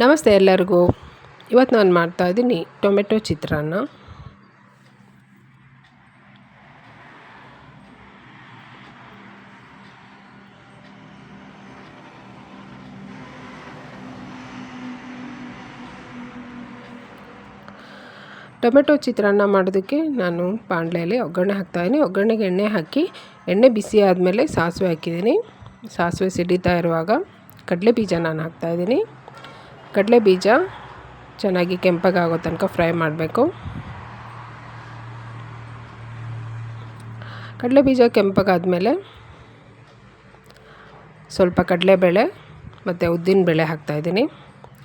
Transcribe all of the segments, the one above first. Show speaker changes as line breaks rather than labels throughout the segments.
ನಮಸ್ತೆ ಎಲ್ಲರಿಗೂ. ಇವತ್ತು ನಾನು ಮಾಡ್ತಾಯಿದ್ದೀನಿ ಟೊಮೆಟೊ ಚಿತ್ರಾನ್ನ. ಟೊಮೆಟೊ ಚಿತ್ರಾನ್ನ ಮಾಡೋದಕ್ಕೆ ನಾನು ಪಾಂಡ್ಲೆಯಲ್ಲಿ ಒಗ್ಗರಣೆ ಹಾಕ್ತಾಯಿದ್ದೀನಿ ಒಗ್ಗರಣೆಗೆ ಎಣ್ಣೆ ಹಾಕಿ, ಎಣ್ಣೆ ಬಿಸಿ ಆದಮೇಲೆ ಸಾಸಿವೆ ಹಾಕಿದ್ದೀನಿ. ಸಾಸಿವೆ ಸಿಡಿತಾ ಇರುವಾಗ ಕಡಲೆ ಬೀಜ ನಾನು ಹಾಕ್ತಾಯಿದ್ದೀನಿ ಕಡಲೆ ಬೀಜ ಚೆನ್ನಾಗಿ ಕೆಂಪಗಾಗೋ ತನಕ ಫ್ರೈ ಮಾಡಬೇಕು. ಕಡಲೆ ಬೀಜ ಕೆಂಪಗಾದಮೇಲೆ ಸ್ವಲ್ಪ ಕಡಲೆಬೇಳೆ ಮತ್ತು ಉದ್ದಿನಬೇಳೆ ಹಾಕ್ತಾಯಿದ್ದೀನಿ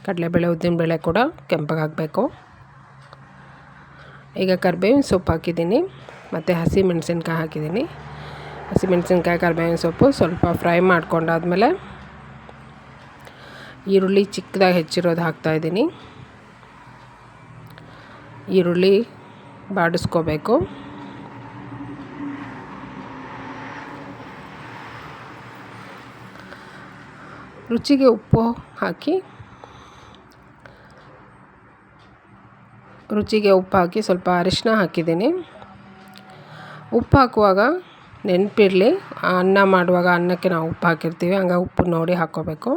ಕಡಲೆಬೇಳೆ, ಉದ್ದಿನಬೇಳೆ ಕೂಡ ಕೆಂಪಗಾಗಬೇಕು ಈಗ ಕರ್ಬೇವಿನ ಸೊಪ್ಪು ಹಾಕಿದ್ದೀನಿ ಮತ್ತು ಹಸಿ ಮೆಣಸಿನ್ಕಾಯಿ ಹಾಕಿದ್ದೀನಿ. ಹಸಿ ಮೆಣಸಿನ್ಕಾಯಿ ಕರ್ಬೇವಿನ ಸೊಪ್ಪು ಸ್ವಲ್ಪ ಫ್ರೈ ಮಾಡ್ಕೊಂಡಾದ್ಮೇಲೆ ಈರುಳ್ಳಿ ಚಿಕ್ಕದಾಗಿ ಹೆಚ್ಚಿರೋದು ಹಾಕ್ತಾಯಿದ್ದೀನಿ ಈರುಳ್ಳಿ ಬಾಡಿಸ್ಕೋಬೇಕು. ರುಚಿಗೆ ಉಪ್ಪು ಹಾಕಿ, ರುಚಿಗೆ ಉಪ್ಪು ಹಾಕಿ ಸ್ವಲ್ಪ ಅರಿಶಿನ ಹಾಕಿದ್ದೀನಿ. ಉಪ್ಪು ಹಾಕುವಾಗ ನೆನಪಿರಲಿ ಅನ್ನ ಮಾಡುವಾಗ ಅನ್ನಕ್ಕೆ ನಾವು ಉಪ್ಪು ಹಾಕಿರ್ತೀವಿ, ಹಂಗಾಗಿ ಉಪ್ಪು ನೋಡಿ ಹಾಕ್ಕೋಬೇಕು.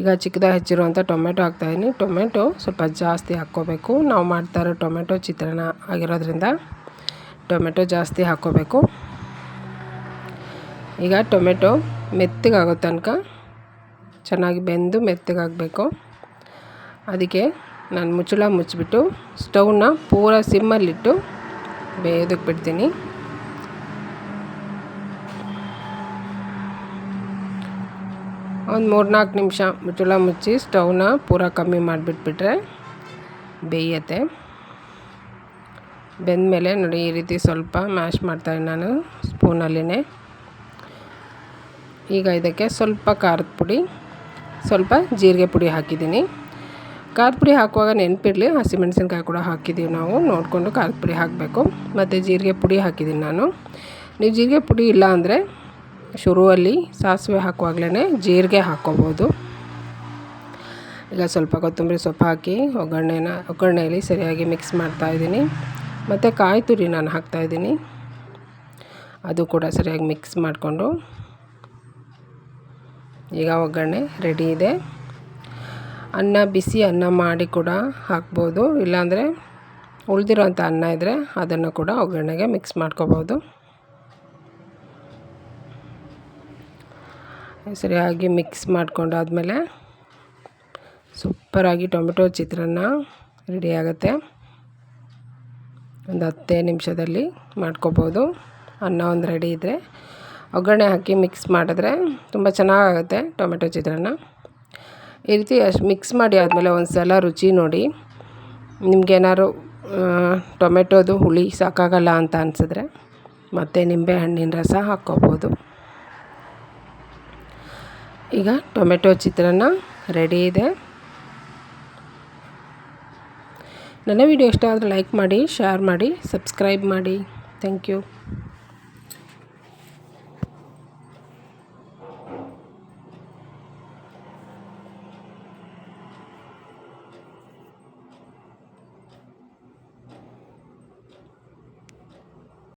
ಈಗ ಚಿಕ್ಕದಾಗಿ ಹೆಚ್ಚಿರುವಂಥ ಟೊಮೆಟೊ ಹಾಕ್ತಾಯಿದ್ದೀನಿ ಟೊಮೆಟೊ ಸ್ವಲ್ಪ ಜಾಸ್ತಿ ಹಾಕ್ಕೋಬೇಕು. ನಾವು ಮಾಡ್ತಾ ಇರೋ ಟೊಮೆಟೊ ಚಿತ್ರಾನ್ನ ಆಗಿರೋದ್ರಿಂದ ಟೊಮೆಟೊ ಜಾಸ್ತಿ ಹಾಕ್ಕೋಬೇಕು. ಈಗ ಟೊಮೆಟೊ ಮೆತ್ತಗಾಗೋ ತನಕ ಚೆನ್ನಾಗಿ ಬೆಂದು ಮೆತ್ತಗಾಗಬೇಕು ಅದಕ್ಕೆ ನಾನು ಮುಚ್ಚಳ ಮುಚ್ಚಿಬಿಟ್ಟು ಸ್ಟೌವ್ನ ಪೂರ ಸಿಮ್ಮಲ್ಲಿಟ್ಟು ಬೇಯೋದಕ್ಕೆ ಬಿಡ್ತೀನಿ. ಒಂದು ಮೂರು ನಾಲ್ಕು ನಿಮಿಷ ಮುಚ್ಚಳ ಮುಚ್ಚಿ ಸ್ಟವ್ನ ಪೂರ ಕಮ್ಮಿ ಮಾಡಿಬಿಟ್ಬಿಟ್ರೆ ಬೇಯತ್ತೆ. ಬೆಂದಮೇಲೆ ನೋಡಿ ಈ ರೀತಿ ಸ್ವಲ್ಪ ಮ್ಯಾಶ್ ಮಾಡ್ತಾಯಿದ್ದೀನಿ ನಾನು ಸ್ಪೂನಲ್ಲಿನೇ. ಈಗ ಇದಕ್ಕೆ ಸ್ವಲ್ಪ ಖಾರದ ಪುಡಿ, ಸ್ವಲ್ಪ ಜೀರಿಗೆ ಪುಡಿ ಹಾಕಿದ್ದೀನಿ. ಖಾರದ ಪುಡಿ ಹಾಕುವಾಗ ನೆನಪಿರಲಿ, ಹಸಿಮೆಣಸಿನ್ಕಾಯಿ ಕೂಡ ಹಾಕಿದ್ದೀವಿ ನಾವು, ನೋಡಿಕೊಂಡು ಖಾರದ ಪುಡಿ ಹಾಕಬೇಕು. ಮತ್ತು ಜೀರಿಗೆ ಪುಡಿ ಹಾಕಿದ್ದೀನಿ ನಾನು. ನೀವು ಜೀರಿಗೆ ಪುಡಿ ಇಲ್ಲ ಅಂದರೆ ಶುರುವಲ್ಲಿ ಸಾಸಿವೆ ಹಾಕುವಾಗಲೇ ಜೀರಿಗೆ ಹಾಕ್ಕೋಬೋದು. ಈಗ ಸ್ವಲ್ಪ ಕೊತ್ತಂಬರಿ ಸೊಪ್ಪು ಹಾಕಿ ಒಗ್ಗರಣೆನ, ಒಗ್ಗರಣೆಯಲ್ಲಿ ಸರಿಯಾಗಿ ಮಿಕ್ಸ್ ಮಾಡ್ತಾಯಿದ್ದೀನಿ ಮತ್ತು ಕಾಯಿ ತುರಿ ನಾನು ಹಾಕ್ತಾಯಿದ್ದೀನಿ ಅದು ಕೂಡ ಸರಿಯಾಗಿ ಮಿಕ್ಸ್ ಮಾಡಿಕೊಂಡು. ಈಗ ಒಗ್ಗರಣೆ ರೆಡಿ ಇದೆ. ಅನ್ನ, ಬಿಸಿ ಅನ್ನ ಮಾಡಿ ಕೂಡ ಹಾಕ್ಬೋದು. ಇಲ್ಲಾಂದರೆ ಉಳಿದಿರೋಂಥ ಅನ್ನ ಇದ್ದರೆ ಅದನ್ನು ಕೂಡ ಒಗ್ಗರಣೆಗೆ ಮಿಕ್ಸ್ ಮಾಡ್ಕೋಬೋದು. ಸರಿಯಾಗಿ ಮಿಕ್ಸ್ ಮಾಡ್ಕೊಂಡಾದಮೇಲೆ ಸೂಪರಾಗಿ ಟೊಮೆಟೊ ಚಿತ್ರಾನ್ನ ರೆಡಿ ಆಗುತ್ತೆ. ಒಂದು ಹತ್ತೇ ನಿಮಿಷದಲ್ಲಿ ಮಾಡ್ಕೋಬೋದು. ಅನ್ನ ಒಂದು ರೆಡಿ ಇದ್ದರೆ ಒಗ್ಗರಣೆ ಹಾಕಿ ಮಿಕ್ಸ್ ಮಾಡಿದ್ರೆ ತುಂಬ ಚೆನ್ನಾಗಾಗುತ್ತೆ ಟೊಮೆಟೊ ಚಿತ್ರಾನ್ನ. ಈ ರೀತಿ ಅಷ್ಟು ಮಿಕ್ಸ್ ಮಾಡಿ ಆದಮೇಲೆ ಒಂದು ಸಲ ರುಚಿ ನೋಡಿ. ನಿಮಗೇನಾದ್ರು ಟೊಮೆಟೊದು ಹುಳಿ ಸಾಕಾಗಲ್ಲ ಅಂತ ಅನಿಸಿದ್ರೆ ಮತ್ತು ನಿಂಬೆ ಹಣ್ಣಿನ ರಸ ಹಾಕ್ಕೋಬೋದು. ಈಗ ಟೊಮೆಟೊ ಚಿತ್ರಾನ್ನ ರೆಡಿ ಇದೆ. ನನ್ನ ವಿಡಿಯೋ ಇಷ್ಟ ಆದರೆ ಲೈಕ್ ಮಾಡಿ ಶೇರ್ ಮಾಡಿ ಸಬ್ಸ್ಕ್ರೈಬ್ ಮಾಡಿ. Thank you